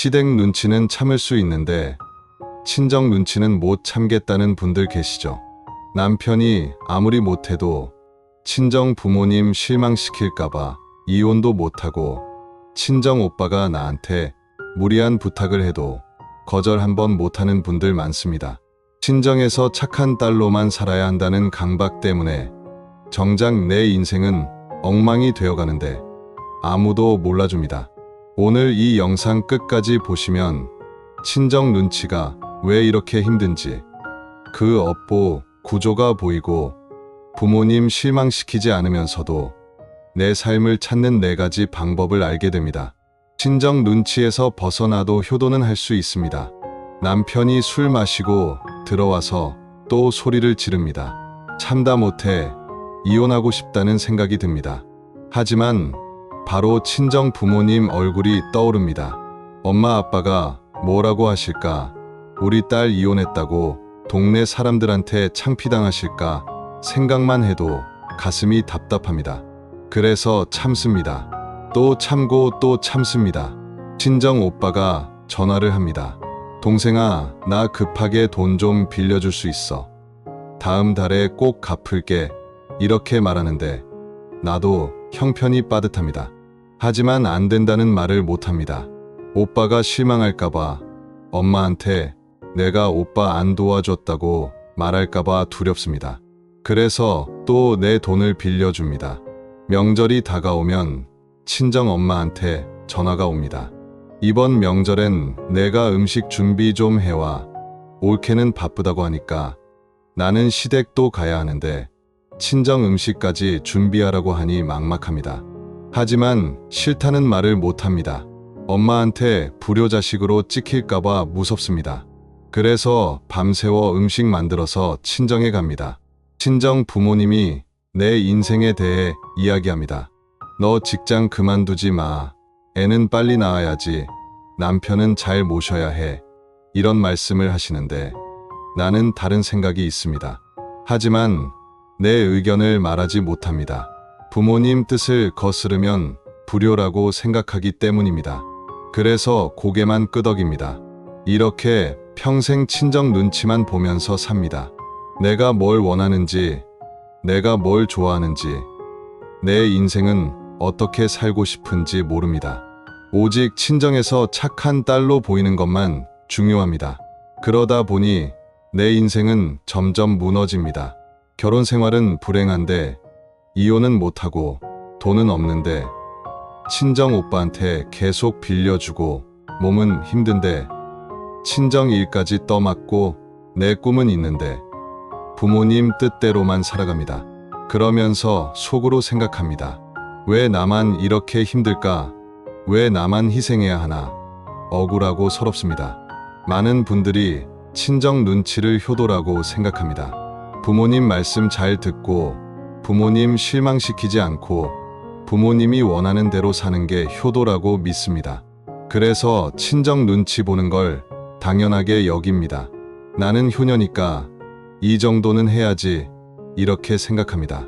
시댁 눈치는 참을 수 있는데 친정 눈치는 못 참겠다는 분들 계시죠. 남편이 아무리 못해도 친정 부모님 실망시킬까봐 이혼도 못하고 친정 오빠가 나한테 무리한 부탁을 해도 거절 한번 못하는 분들 많습니다. 친정에서 착한 딸로만 살아야 한다는 강박 때문에 정작 내 인생은 엉망이 되어가는데 아무도 몰라줍니다. 오늘 이 영상 끝까지 보시면 친정 눈치가 왜 이렇게 힘든지 그 업보 구조가 보이고 부모님 실망시키지 않으면서도 내 삶을 찾는 네 가지 방법을 알게 됩니다. 친정 눈치에서 벗어나도 효도는 할 수 있습니다. 남편이 술 마시고 들어와서 또 소리를 지릅니다. 참다 못해 이혼하고 싶다는 생각이 듭니다. 하지만 바로 친정 부모님 얼굴이 떠오릅니다. 엄마 아빠가 뭐라고 하실까? 우리 딸 이혼했다고 동네 사람들한테 창피당하실까? 생각만 해도 가슴이 답답합니다. 그래서 참습니다. 또 참고 또 참습니다. 친정 오빠가 전화를 합니다. 동생아, 나 급하게 돈 좀 빌려줄 수 있어. 다음 달에 꼭 갚을게. 이렇게 말하는데 나도 형편이 빠듯합니다. 하지만 안 된다는 말을 못합니다. 오빠가 실망할까봐 엄마한테 내가 오빠 안 도와줬다고 말할까봐 두렵습니다. 그래서 또 내 돈을 빌려줍니다. 명절이 다가오면 친정 엄마한테 전화가 옵니다. 이번 명절엔 내가 음식 준비 좀 해와. 올케는 바쁘다고 하니까 나는 시댁도 가야 하는데 친정 음식까지 준비하라고 하니 막막합니다. 하지만 싫다는 말을 못합니다. 엄마한테 불효자식으로 찍힐까봐 무섭습니다. 그래서 밤새워 음식 만들어서 친정에 갑니다. 친정 부모님이 내 인생에 대해 이야기합니다. 너 직장 그만두지 마. 애는 빨리 낳아야지. 남편은 잘 모셔야 해. 이런 말씀을 하시는데 나는 다른 생각이 있습니다. 하지만 내 의견을 말하지 못합니다. 부모님 뜻을 거스르면 불효라고 생각하기 때문입니다. 그래서 고개만 끄덕입니다. 이렇게 평생 친정 눈치만 보면서 삽니다. 내가 뭘 원하는지, 내가 뭘 좋아하는지, 내 인생은 어떻게 살고 싶은지 모릅니다. 오직 친정에서 착한 딸로 보이는 것만 중요합니다. 그러다 보니 내 인생은 점점 무너집니다. 결혼 생활은 불행한데 이혼은 못하고 돈은 없는데 친정 오빠한테 계속 빌려주고 몸은 힘든데 친정 일까지 떠맡고 내 꿈은 있는데 부모님 뜻대로만 살아갑니다. 그러면서 속으로 생각합니다. 왜 나만 이렇게 힘들까? 왜 나만 희생해야 하나? 억울하고 서럽습니다. 많은 분들이 친정 눈치를 효도라고 생각합니다. 부모님 말씀 잘 듣고 부모님 실망시키지 않고 부모님이 원하는 대로 사는 게 효도라고 믿습니다. 그래서 친정 눈치 보는 걸 당연하게 여깁니다. 나는 효녀니까 이 정도는 해야지 이렇게 생각합니다.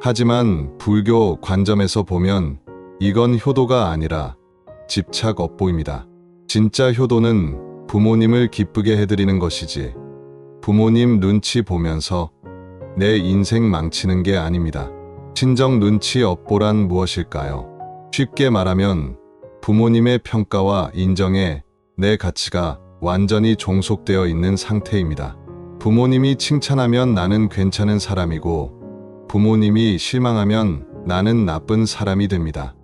하지만 불교 관점에서 보면 이건 효도가 아니라 집착 업보입니다. 진짜 효도는 부모님을 기쁘게 해드리는 것이지 부모님 눈치 보면서 내 인생 망치는 게 아닙니다. 친정 눈치 업보란 무엇일까요? 쉽게 말하면 부모님의 평가와 인정에 내 가치가 완전히 종속되어 있는 상태입니다. 부모님이 칭찬하면 나는 괜찮은 사람이고 부모님이 실망하면 나는 나쁜 사람이 됩니다.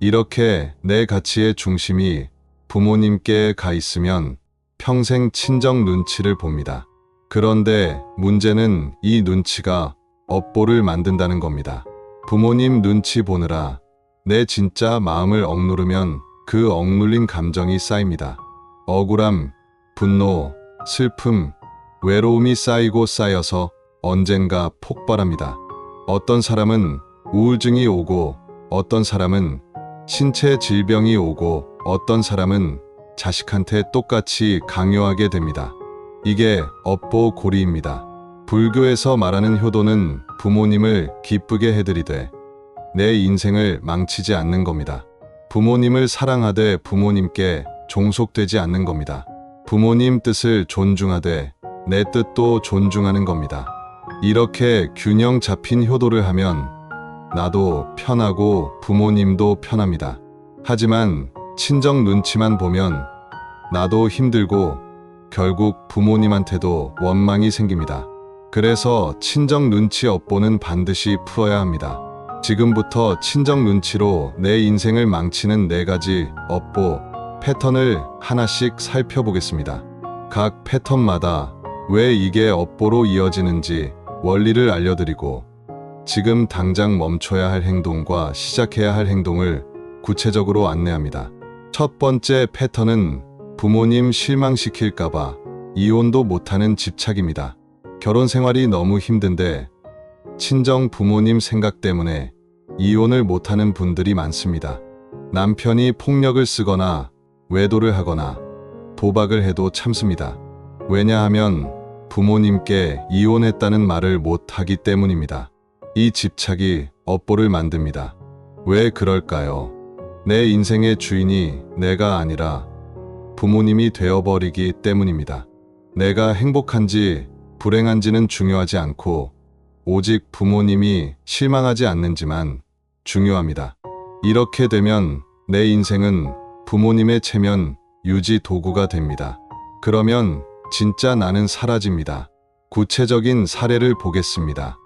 이렇게 내 가치의 중심이 부모님께 가 있으면 평생 친정 눈치를 봅니다. 그런데 문제는 이 눈치가 업보를 만든다는 겁니다. 부모님 눈치 보느라 내 진짜 마음을 억누르면 그 억눌린 감정이 쌓입니다. 억울함, 분노, 슬픔, 외로움이 쌓이고 쌓여서 언젠가 폭발합니다. 어떤 사람은 우울증이 오고 어떤 사람은 신체 질병이 오고 어떤 사람은 자식한테 똑같이 강요하게 됩니다. 이게 업보 고리입니다. 불교에서 말하는 효도는 부모님을 기쁘게 해드리되 내 인생을 망치지 않는 겁니다. 부모님을 사랑하되 부모님께 종속되지 않는 겁니다. 부모님 뜻을 존중하되 내 뜻도 존중하는 겁니다. 이렇게 균형 잡힌 효도를 하면 나도 편하고 부모님도 편합니다. 하지만 친정 눈치만 보면 나도 힘들고 결국 부모님한테도 원망이 생깁니다. 그래서 친정 눈치 업보는 반드시 풀어야 합니다. 지금부터 친정 눈치로 내 인생을 망치는 네 가지 업보 패턴을 하나씩 살펴보겠습니다. 각 패턴마다 왜 이게 업보로 이어지는지 원리를 알려드리고 지금 당장 멈춰야 할 행동과 시작해야 할 행동을 구체적으로 안내합니다. 첫 번째 패턴은 부모님 실망시킬까봐 이혼도 못하는 집착입니다. 결혼 생활이 너무 힘든데 친정 부모님 생각 때문에 이혼을 못하는 분들이 많습니다. 남편이 폭력을 쓰거나 외도를 하거나 도박을 해도 참습니다. 왜냐하면 부모님께 이혼했다는 말을 못하기 때문입니다. 이 집착이 업보를 만듭니다. 왜 그럴까요? 내 인생의 주인이 내가 아니라 부모님이 되어버리기 때문입니다. 내가 행복한지 불행한지는 중요하지 않고 오직 부모님이 실망하지 않는지만 중요합니다. 이렇게 되면 내 인생은 부모님의 체면 유지 도구가 됩니다. 그러면 진짜 나는 사라집니다. 구체적인 사례를 보겠습니다.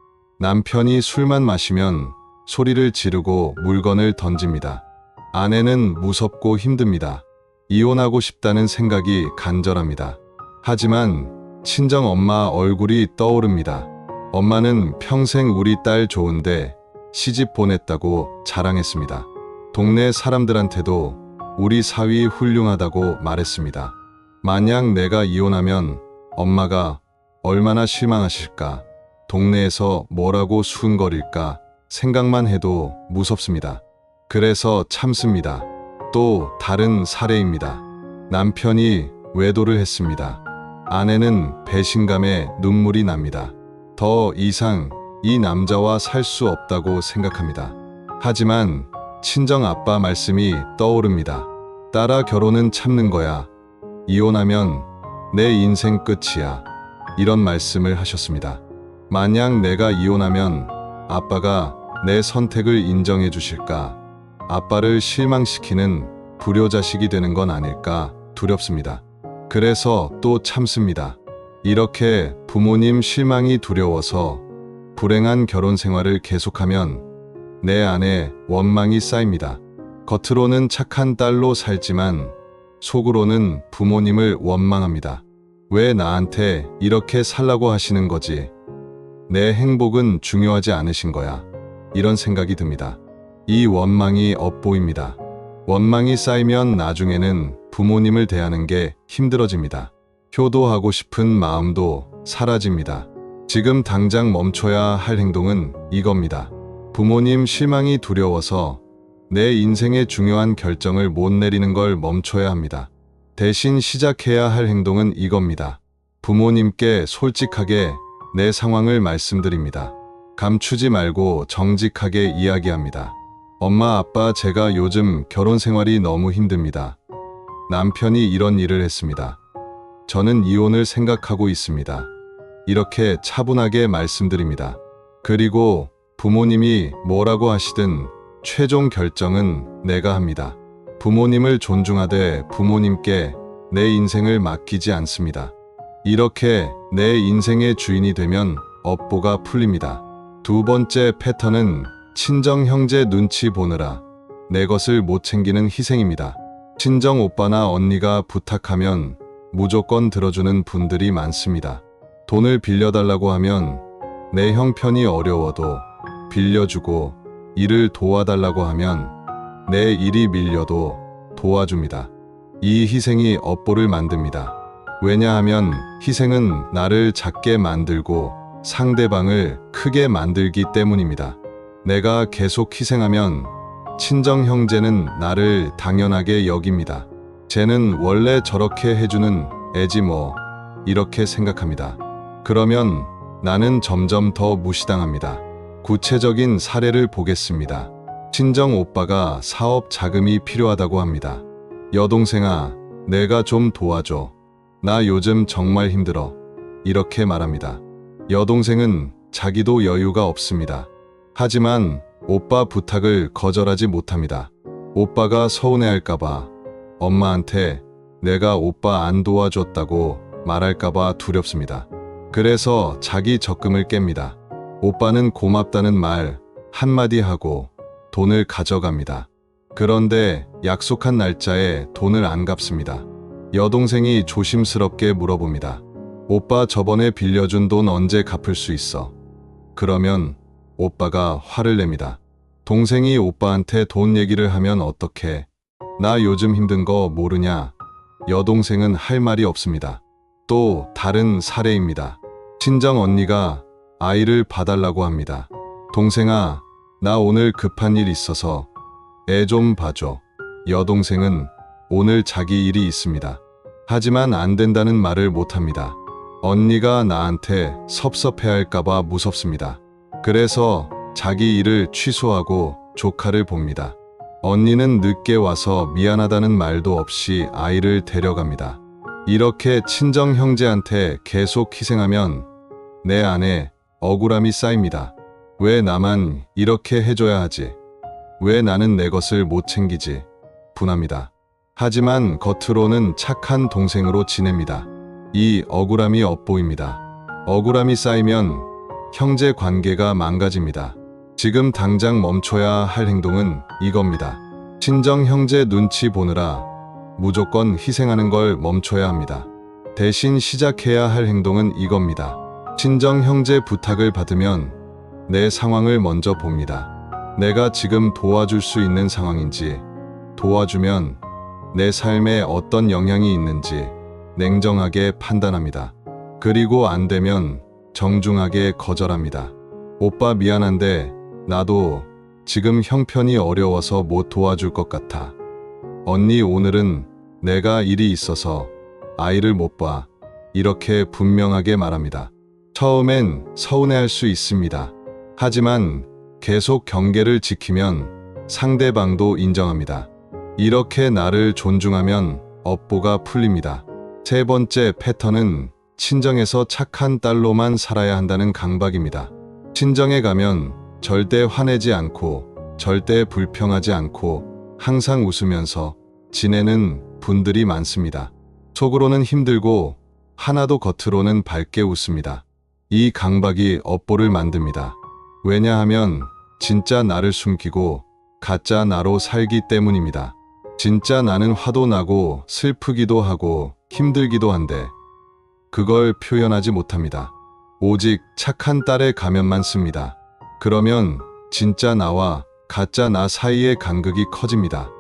남편이 술만 마시면 소리를 지르고 물건을 던집니다. 아내는 무섭고 힘듭니다. 이혼하고 싶다는 생각이 간절합니다. 하지만 친정 엄마 얼굴이 떠오릅니다. 엄마는 평생 우리 딸 좋은데 시집 보냈다고 자랑했습니다. 동네 사람들한테도 우리 사위 훌륭하다고 말했습니다. 만약 내가 이혼하면 엄마가 얼마나 실망하실까, 동네에서 뭐라고 수근거릴까 생각만 해도 무섭습니다. 그래서 참습니다. 또 다른 사례입니다. 남편이 외도를 했습니다. 아내는 배신감에 눈물이 납니다. 더 이상 이 남자와 살 수 없다고 생각합니다. 하지만 친정 아빠 말씀이 떠오릅니다. 딸아 결혼은 참는 거야. 이혼하면 내 인생 끝이야. 이런 말씀을 하셨습니다. 만약 내가 이혼하면 아빠가 내 선택을 인정해 주실까? 아빠를 실망시키는 불효자식이 되는 건 아닐까 두렵습니다. 그래서 또 참습니다. 이렇게 부모님 실망이 두려워서 불행한 결혼 생활을 계속하면 내 안에 원망이 쌓입니다. 겉으로는 착한 딸로 살지만 속으로는 부모님을 원망합니다. 왜 나한테 이렇게 살라고 하시는 거지? 내 행복은 중요하지 않으신 거야. 이런 생각이 듭니다. 이 원망이 업보입니다. 원망이 쌓이면 나중에는 부모님을 대하는 게 힘들어집니다. 효도하고 싶은 마음도 사라집니다. 지금 당장 멈춰야 할 행동은 이겁니다. 부모님 실망이 두려워서 내 인생의 중요한 결정을 못 내리는 걸 멈춰야 합니다. 대신 시작해야 할 행동은 이겁니다. 부모님께 솔직하게 내 상황을 말씀드립니다. 감추지 말고 정직하게 이야기합니다. 엄마, 아빠, 제가 요즘 결혼 생활이 너무 힘듭니다. 남편이 이런 일을 했습니다. 저는 이혼을 생각하고 있습니다. 이렇게 차분하게 말씀드립니다. 그리고 부모님이 뭐라고 하시든 최종 결정은 내가 합니다. 부모님을 존중하되 부모님께 내 인생을 맡기지 않습니다. 이렇게 내 인생의 주인이 되면 업보가 풀립니다. 두 번째 패턴은 친정 형제 눈치 보느라 내 것을 못 챙기는 희생입니다. 친정 오빠나 언니가 부탁하면 무조건 들어주는 분들이 많습니다. 돈을 빌려달라고 하면 내 형편이 어려워도 빌려주고 일을 도와달라고 하면 내 일이 밀려도 도와줍니다. 이 희생이 업보를 만듭니다. 왜냐하면 희생은 나를 작게 만들고 상대방을 크게 만들기 때문입니다. 내가 계속 희생하면 친정 형제는 나를 당연하게 여깁니다. 쟤는 원래 저렇게 해주는 애지 뭐 이렇게 생각합니다. 그러면 나는 점점 더 무시당합니다. 구체적인 사례를 보겠습니다. 친정 오빠가 사업 자금이 필요하다고 합니다. 여동생아, 내가 좀 도와줘. 나 요즘 정말 힘들어. 이렇게 말합니다. 여동생은 자기도 여유가 없습니다. 하지만 오빠 부탁을 거절하지 못합니다. 오빠가 서운해할까봐 엄마한테 내가 오빠 안 도와줬다고 말할까봐 두렵습니다. 그래서 자기 적금을 깹니다. 오빠는 고맙다는 말 한마디 하고 돈을 가져갑니다. 그런데 약속한 날짜에 돈을 안 갚습니다. 여동생이 조심스럽게 물어봅니다. 오빠 저번에 빌려준 돈 언제 갚을 수 있어? 그러면 오빠가 화를 냅니다. 동생이 오빠한테 돈 얘기를 하면 어떡해? 나 요즘 힘든 거 모르냐? 여동생은 할 말이 없습니다. 또 다른 사례입니다. 친정 언니가 아이를 봐달라고 합니다. 동생아, 나 오늘 급한 일 있어서 애 좀 봐줘. 여동생은 오늘 자기 일이 있습니다. 하지만 안 된다는 말을 못합니다. 언니가 나한테 섭섭해할까봐 무섭습니다. 그래서 자기 일을 취소하고 조카를 봅니다. 언니는 늦게 와서 미안하다는 말도 없이 아이를 데려갑니다. 이렇게 친정 형제한테 계속 희생하면 내 안에 억울함이 쌓입니다. 왜 나만 이렇게 해줘야 하지? 왜 나는 내 것을 못 챙기지? 분합니다. 하지만 겉으로는 착한 동생으로 지냅니다. 이 억울함이 엇보입니다. 억울함이 쌓이면 형제 관계가 망가집니다. 지금 당장 멈춰야 할 행동은 이겁니다. 친정 형제 눈치 보느라 무조건 희생하는 걸 멈춰야 합니다. 대신 시작해야 할 행동은 이겁니다. 친정 형제 부탁을 받으면 내 상황을 먼저 봅니다. 내가 지금 도와줄 수 있는 상황인지, 도와주면 내 삶에 어떤 영향이 있는지 냉정하게 판단합니다. 그리고 안 되면 정중하게 거절합니다. 오빠 미안한데 나도 지금 형편이 어려워서 못 도와줄 것 같아. 언니 오늘은 내가 일이 있어서 아이를 못 봐. 이렇게 분명하게 말합니다. 처음엔 서운해할 수 있습니다. 하지만 계속 경계를 지키면 상대방도 인정합니다. 이렇게 나를 존중하면 업보가 풀립니다. 세 번째 패턴은 친정에서 착한 딸로만 살아야 한다는 강박입니다. 친정에 가면 절대 화내지 않고 절대 불평하지 않고 항상 웃으면서 지내는 분들이 많습니다. 속으로는 힘들고 하나도 겉으로는 밝게 웃습니다. 이 강박이 업보를 만듭니다. 왜냐하면 진짜 나를 숨기고 가짜 나로 살기 때문입니다. 진짜 나는 화도 나고 슬프기도 하고 힘들기도 한데 그걸 표현하지 못합니다. 오직 착한 딸의 가면만 씁니다. 그러면 진짜 나와 가짜 나 사이의 간극이 커집니다.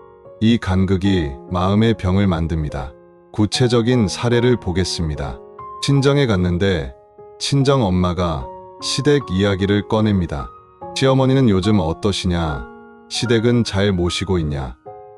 이 간극이 마음의 병을 만듭니다. 구체적인 사례를 보겠습니다. 친정에 갔는데 친정 엄마가 시댁 이야기를 꺼냅니다. 시어머니는 요즘 어떠시냐? 시댁은 잘 모시고 있냐?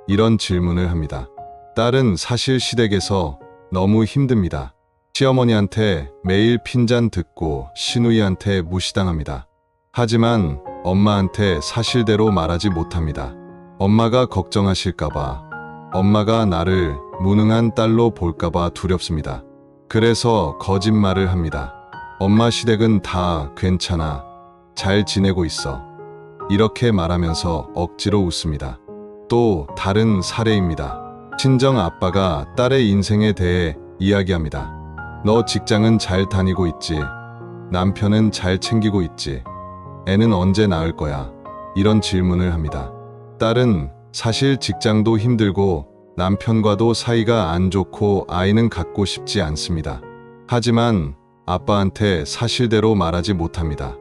이런 질문을 합니다. 딸은 사실 시댁에서 너무 힘듭니다. 시어머니한테 매일 핀잔 듣고 시누이한테 무시당합니다. 하지만 엄마한테 사실대로 말하지 못합니다. 엄마가 걱정하실까봐, 엄마가 나를 무능한 딸로 볼까봐 두렵습니다. 그래서 거짓말을 합니다. 엄마 시댁은 다 괜찮아. 잘 지내고 있어. 이렇게 말하면서 억지로 웃습니다. 또 다른 사례입니다. 친정 아빠가 딸의 인생에 대해 이야기합니다. 너 직장은 잘 다니고 있지. 남편은 잘 챙기고 있지. 애는 언제 낳을 거야? 이런 질문을 합니다. 딸은 사실 직장도 힘들고 남편과도 사이가 안 좋고 아이는 갖고 싶지 않습니다. 하지만 아빠한테 사실대로 말하지 못합니다.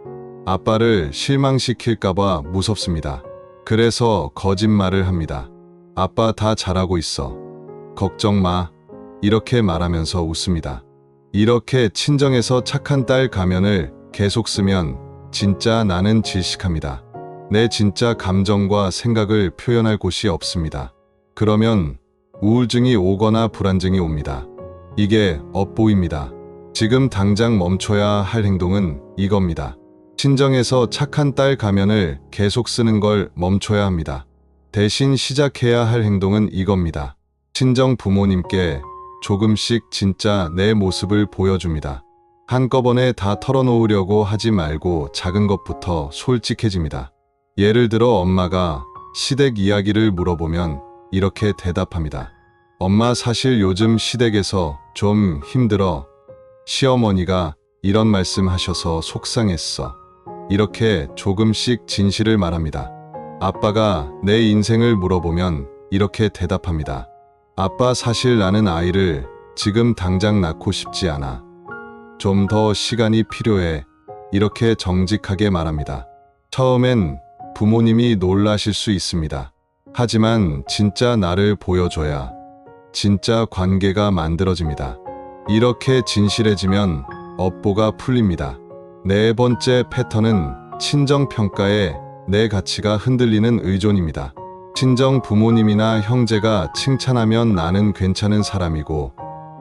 아빠를 실망시킬까봐 무섭습니다. 그래서 거짓말을 합니다. 아빠 다 잘하고 있어. 걱정 마. 이렇게 말하면서 웃습니다. 이렇게 친정에서 착한 딸 가면을 계속 쓰면 진짜 나는 질식합니다. 내 진짜 감정과 생각을 표현할 곳이 없습니다. 그러면 우울증이 오거나 불안증이 옵니다. 이게 업보입니다. 지금 당장 멈춰야 할 행동은 이겁니다. 친정에서 착한 딸 가면을 계속 쓰는 걸 멈춰야 합니다. 대신 시작해야 할 행동은 이겁니다. 친정 부모님께 조금씩 진짜 내 모습을 보여줍니다. 한꺼번에 다 털어놓으려고 하지 말고 작은 것부터 솔직해집니다. 예를 들어 엄마가 시댁 이야기를 물어보면 이렇게 대답합니다. 엄마 사실 요즘 시댁에서 좀 힘들어. 시어머니가 이런 말씀 하셔서 속상했어. 이렇게 조금씩 진실을 말합니다. 아빠가 내 인생을 물어보면 이렇게 대답합니다. 아빠 사실 나는 아이를 지금 당장 낳고 싶지 않아. 좀 더 시간이 필요해. 이렇게 정직하게 말합니다. 처음엔 부모님이 놀라실 수 있습니다. 하지만 진짜 나를 보여줘야 진짜 관계가 만들어집니다. 이렇게 진실해지면 업보가 풀립니다. 네 번째 패턴은 친정평가에 내 가치가 흔들리는 의존입니다. 친정 부모님이나 형제가 칭찬하면 나는 괜찮은 사람이고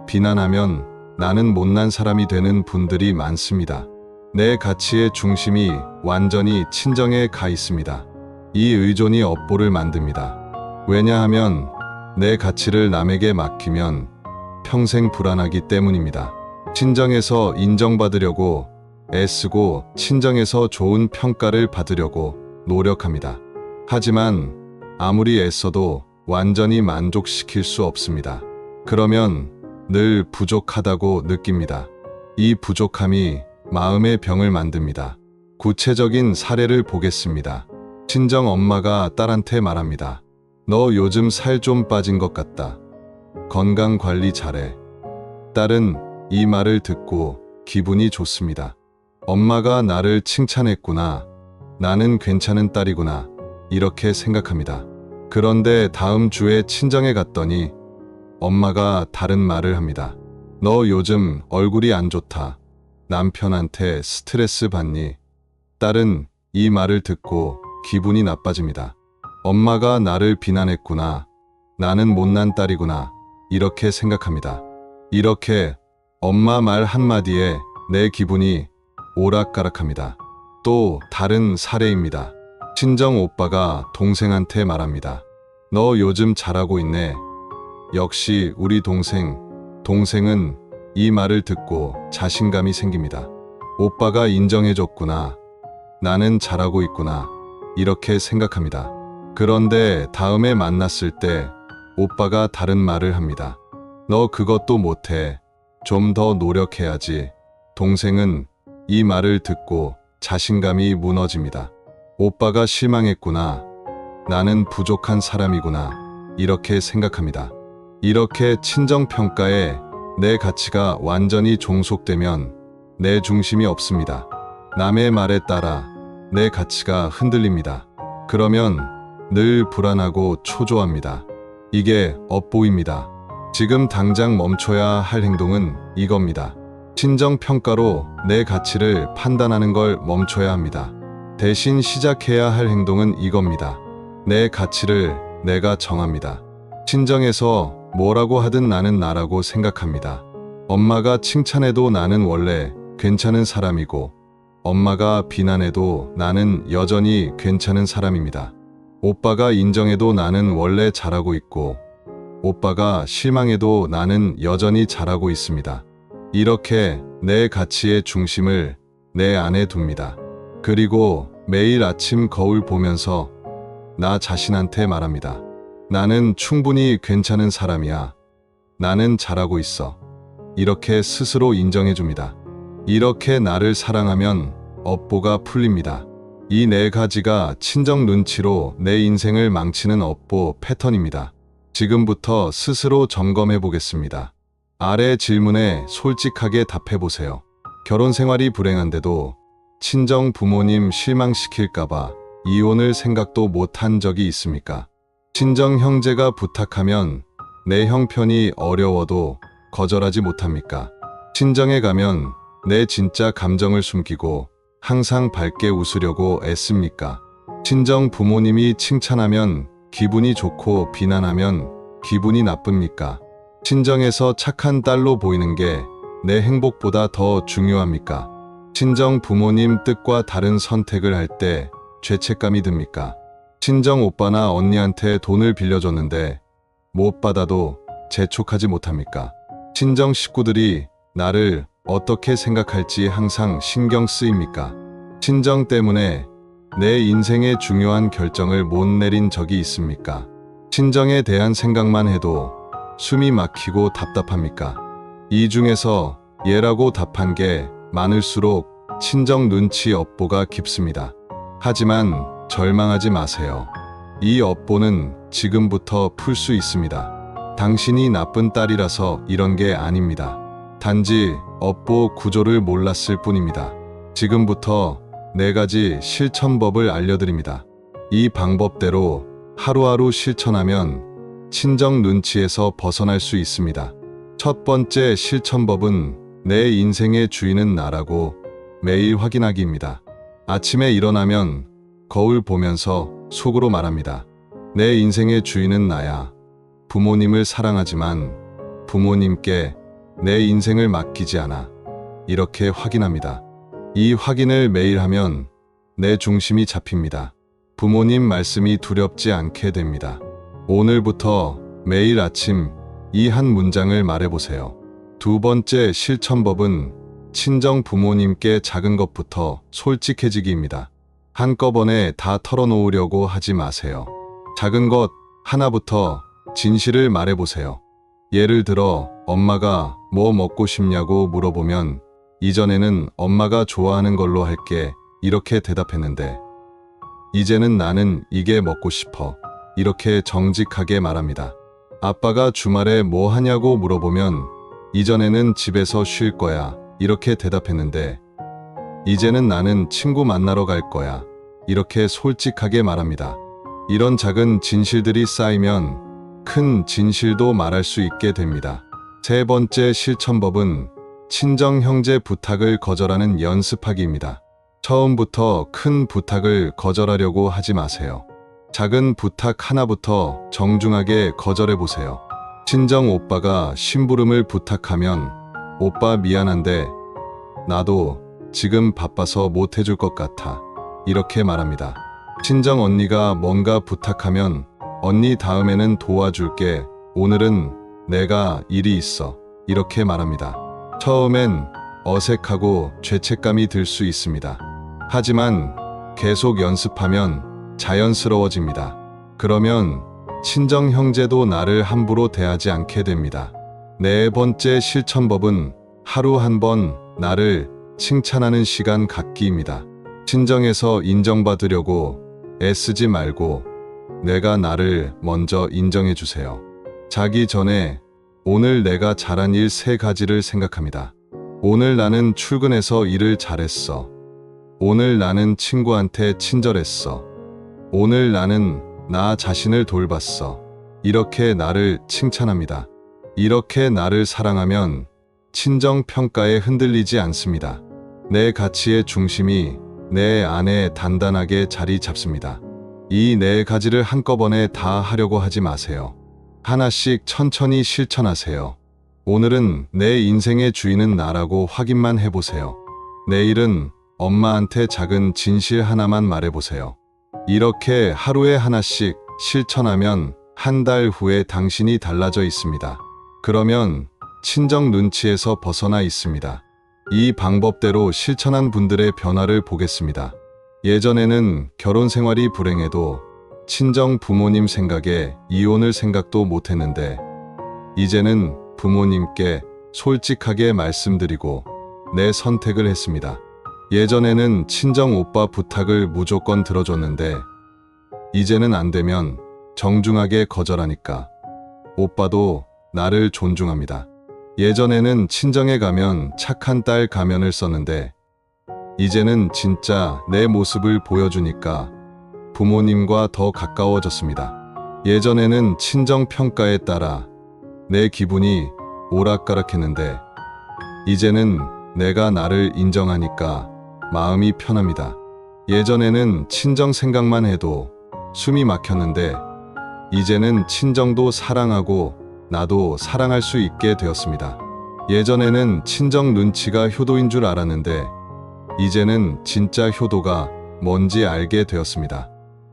비난하면 나는 못난 사람이 되는 분들이 많습니다. 내 가치의 중심이 완전히 친정에 가 있습니다. 이 의존이 업보를 만듭니다. 왜냐하면 내 가치를 남에게 맡기면 평생 불안하기 때문입니다. 친정에서 인정받으려고 애쓰고 친정에서 좋은 평가를 받으려고 노력합니다. 하지만 아무리 애써도 완전히 만족시킬 수 없습니다. 그러면 늘 부족하다고 느낍니다. 이 부족함이 마음의 병을 만듭니다. 구체적인 사례를 보겠습니다. 친정 엄마가 딸한테 말합니다. 너 요즘 살 좀 빠진 것 같다. 건강 관리 잘해. 딸은 이 말을 듣고 기분이 좋습니다. 엄마가 나를 칭찬했구나. 나는 괜찮은 딸이구나. 이렇게 생각합니다. 그런데 다음 주에 친정에 갔더니 엄마가 다른 말을 합니다. 너 요즘 얼굴이 안 좋다. 남편한테 스트레스 받니? 딸은 이 말을 듣고 기분이 나빠집니다. 엄마가 나를 비난했구나. 나는 못난 딸이구나. 이렇게 생각합니다. 이렇게 엄마 말 한마디에 내 기분이 오락가락합니다. 또 다른 사례입니다. 친정 오빠가 동생한테 말합니다. 너 요즘 잘하고 있네. 역시 우리 동생, 동생은 이 말을 듣고 자신감이 생깁니다. 오빠가 인정해줬구나. 나는 잘하고 있구나. 이렇게 생각합니다. 그런데 다음에 만났을 때 오빠가 다른 말을 합니다. 너 그것도 못해. 좀 더 노력해야지. 동생은 이 말을 듣고 자신감이 무너집니다. 오빠가 실망했구나. 나는 부족한 사람이구나. 이렇게 생각합니다. 이렇게 친정평가에 내 가치가 완전히 종속되면 내 중심이 없습니다. 남의 말에 따라 내 가치가 흔들립니다. 그러면 늘 불안하고 초조합니다. 이게 업보입니다. 지금 당장 멈춰야 할 행동은 이겁니다. 친정평가로 내 가치를 판단하는 걸 멈춰야 합니다. 대신 시작해야 할 행동은 이겁니다. 내 가치를 내가 정합니다. 친정에서 뭐라고 하든 나는 나라고 생각합니다. 엄마가 칭찬해도 나는 원래 괜찮은 사람이고, 엄마가 비난해도 나는 여전히 괜찮은 사람입니다. 오빠가 인정해도 나는 원래 잘하고 있고, 오빠가 실망해도 나는 여전히 잘하고 있습니다. 이렇게 내 가치의 중심을 내 안에 둡니다. 그리고 매일 아침 거울 보면서 나 자신한테 말합니다. 나는 충분히 괜찮은 사람이야. 나는 잘하고 있어. 이렇게 스스로 인정해 줍니다. 이렇게 나를 사랑하면 업보가 풀립니다. 이 네 가지가 친정 눈치로 내 인생을 망치는 업보 패턴입니다. 지금부터 스스로 점검해 보겠습니다. 아래 질문에 솔직하게 답해 보세요. 결혼 생활이 불행한데도 친정 부모님 실망시킬까봐 이혼을 생각도 못한 적이 있습니까? 친정 형제가 부탁하면 내 형편이 어려워도 거절하지 못합니까? 친정에 가면 내 진짜 감정을 숨기고 항상 밝게 웃으려고 애씁니까? 친정 부모님이 칭찬하면 기분이 좋고 비난하면 기분이 나쁩니까? 친정에서 착한 딸로 보이는 게 내 행복보다 더 중요합니까? 친정 부모님 뜻과 다른 선택을 할 때 죄책감이 듭니까? 친정 오빠나 언니한테 돈을 빌려줬는데 못 받아도 재촉하지 못합니까? 친정 식구들이 나를 어떻게 생각할지 항상 신경 쓰입니까? 친정 때문에 내 인생의 중요한 결정을 못 내린 적이 있습니까? 친정에 대한 생각만 해도 숨이 막히고 답답합니까? 이 중에서 예라고 답한 게 많을수록 친정 눈치 업보가 깊습니다. 하지만 절망하지 마세요. 이 업보는 지금부터 풀 수 있습니다. 당신이 나쁜 딸이라서 이런 게 아닙니다. 단지 업보 구조를 몰랐을 뿐입니다. 지금부터 네 가지 실천법을 알려드립니다. 이 방법대로 하루하루 실천하면 친정 눈치에서 벗어날 수 있습니다. 첫 번째 실천법은 내 인생의 주인은 나라고 매일 확인하기입니다. 아침에 일어나면 거울 보면서 속으로 말합니다. 내 인생의 주인은 나야. 부모님을 사랑하지만 부모님께 내 인생을 맡기지 않아. 이렇게 확인합니다. 이 확인을 매일 하면 내 중심이 잡힙니다. 부모님 말씀이 두렵지 않게 됩니다. 오늘부터 매일 아침 이 한 문장을 말해보세요. 두 번째 실천법은 친정 부모님께 작은 것부터 솔직해지기입니다. 한꺼번에 다 털어놓으려고 하지 마세요. 작은 것 하나부터 진실을 말해보세요. 예를 들어 엄마가 뭐 먹고 싶냐고 물어보면 이전에는 엄마가 좋아하는 걸로 할게 이렇게 대답했는데 이제는 나는 이게 먹고 싶어 이렇게 정직하게 말합니다. 아빠가 주말에 뭐 하냐고 물어보면 이전에는 집에서 쉴 거야 이렇게 대답했는데 이제는 나는 친구 만나러 갈 거야 이렇게 솔직하게 말합니다. 이런 작은 진실들이 쌓이면 큰 진실도 말할 수 있게 됩니다. 세 번째 실천법은 친정 형제 부탁을 거절하는 연습하기입니다. 처음부터 큰 부탁을 거절하려고 하지 마세요. 작은 부탁 하나부터 정중하게 거절해 보세요. 친정 오빠가 심부름을 부탁하면 오빠 미안한데 나도 지금 바빠서 못 해줄 것 같아. 이렇게 말합니다. 친정 언니가 뭔가 부탁하면 언니 다음에는 도와줄게. 오늘은 내가 일이 있어. 이렇게 말합니다. 처음엔 어색하고 죄책감이 들 수 있습니다. 하지만 계속 연습하면 자연스러워집니다. 그러면 친정 형제도 나를 함부로 대하지 않게 됩니다. 네 번째 실천법은 하루 한 번 나를 칭찬하는 시간 갖기입니다. 친정에서 인정받으려고 애쓰지 말고 내가 나를 먼저 인정해 주세요. 자기 전에 오늘 내가 잘한 일 세 가지를 생각합니다. 오늘 나는 출근해서 일을 잘했어. 오늘 나는 친구한테 친절했어. 오늘 나는 나 자신을 돌봤어. 이렇게 나를 칭찬합니다. 이렇게 나를 사랑하면 친정 평가에 흔들리지 않습니다. 내 가치의 중심이 내 안에 단단하게 자리 잡습니다. 이 네 가지를 한꺼번에 다 하려고 하지 마세요. 하나씩 천천히 실천하세요. 오늘은 내 인생의 주인은 나라고 확인만 해보세요. 내일은 엄마한테 작은 진실 하나만 말해보세요. 이렇게 하루에 하나씩 실천하면 한 달 후에 당신이 달라져 있습니다. 그러면 친정 눈치에서 벗어나 있습니다. 이 방법대로 실천한 분들의 변화를 보겠습니다. 예전에는 결혼 생활이 불행해도 친정 부모님 생각에 이혼을 생각도 못했는데 이제는 부모님께 솔직하게 말씀드리고 내 선택을 했습니다. 예전에는 친정 오빠 부탁을 무조건 들어줬는데 이제는 안 되면 정중하게 거절하니까 오빠도 나를 존중합니다. 예전에는 친정에 가면 착한 딸 가면을 썼는데 이제는 진짜 내 모습을 보여주니까 부모님과 더 가까워졌습니다. 예전에는 친정 평가에 따라 내 기분이 오락가락했는데 이제는 내가 나를 인정하니까 마음이 편합니다. 예전에는 친정 생각만 해도 숨이 막혔는데 이제는 친정도 사랑하고 나도 사랑할 수 있게 되었습니다. 예전에는 친정 눈치가 효도인 줄 알았는데 이제는 진짜 효도가 뭔지 알게 되었습니다.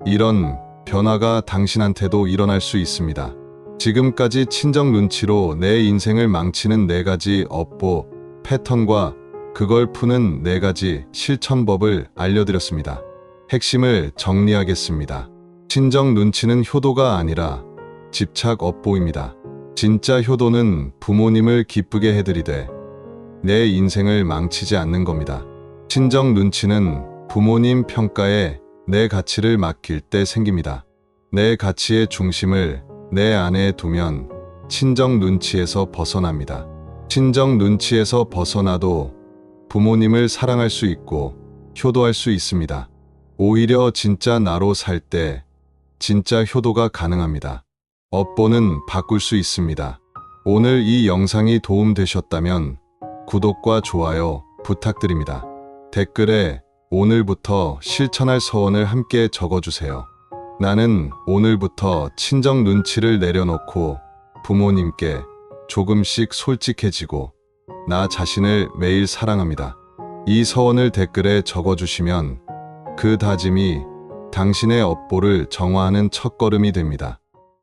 이런 변화가 당신한테도 일어날 수 있습니다. 지금까지 친정 눈치로 내 인생을 망치는 네 가지 업보 패턴과 그걸 푸는 네 가지 실천법을 알려드렸습니다. 핵심을 정리하겠습니다. 친정 눈치는 효도가 아니라 집착 업보입니다. 진짜 효도는 부모님을 기쁘게 해드리되 내 인생을 망치지 않는 겁니다. 친정 눈치는 부모님 평가에 내 가치를 맡길 때 생깁니다. 내 가치의 중심을 내 안에 두면 친정 눈치에서 벗어납니다. 친정 눈치에서 벗어나도 부모님을 사랑할 수 있고 효도할 수 있습니다. 오히려 진짜 나로 살 때 진짜 효도가 가능합니다. 업보는 바꿀 수 있습니다. 오늘 이 영상이 도움되셨다면 구독과 좋아요 부탁드립니다. 댓글에 오늘부터 실천할 서원을 함께 적어주세요. 나는 오늘부터 친정 눈치를 내려놓고 부모님께 조금씩 솔직해지고 나 자신을 매일 사랑합니다. 이 서원을 댓글에 적어주시면 그 다짐이 당신의 업보를 정화하는 첫걸음이 됩니다.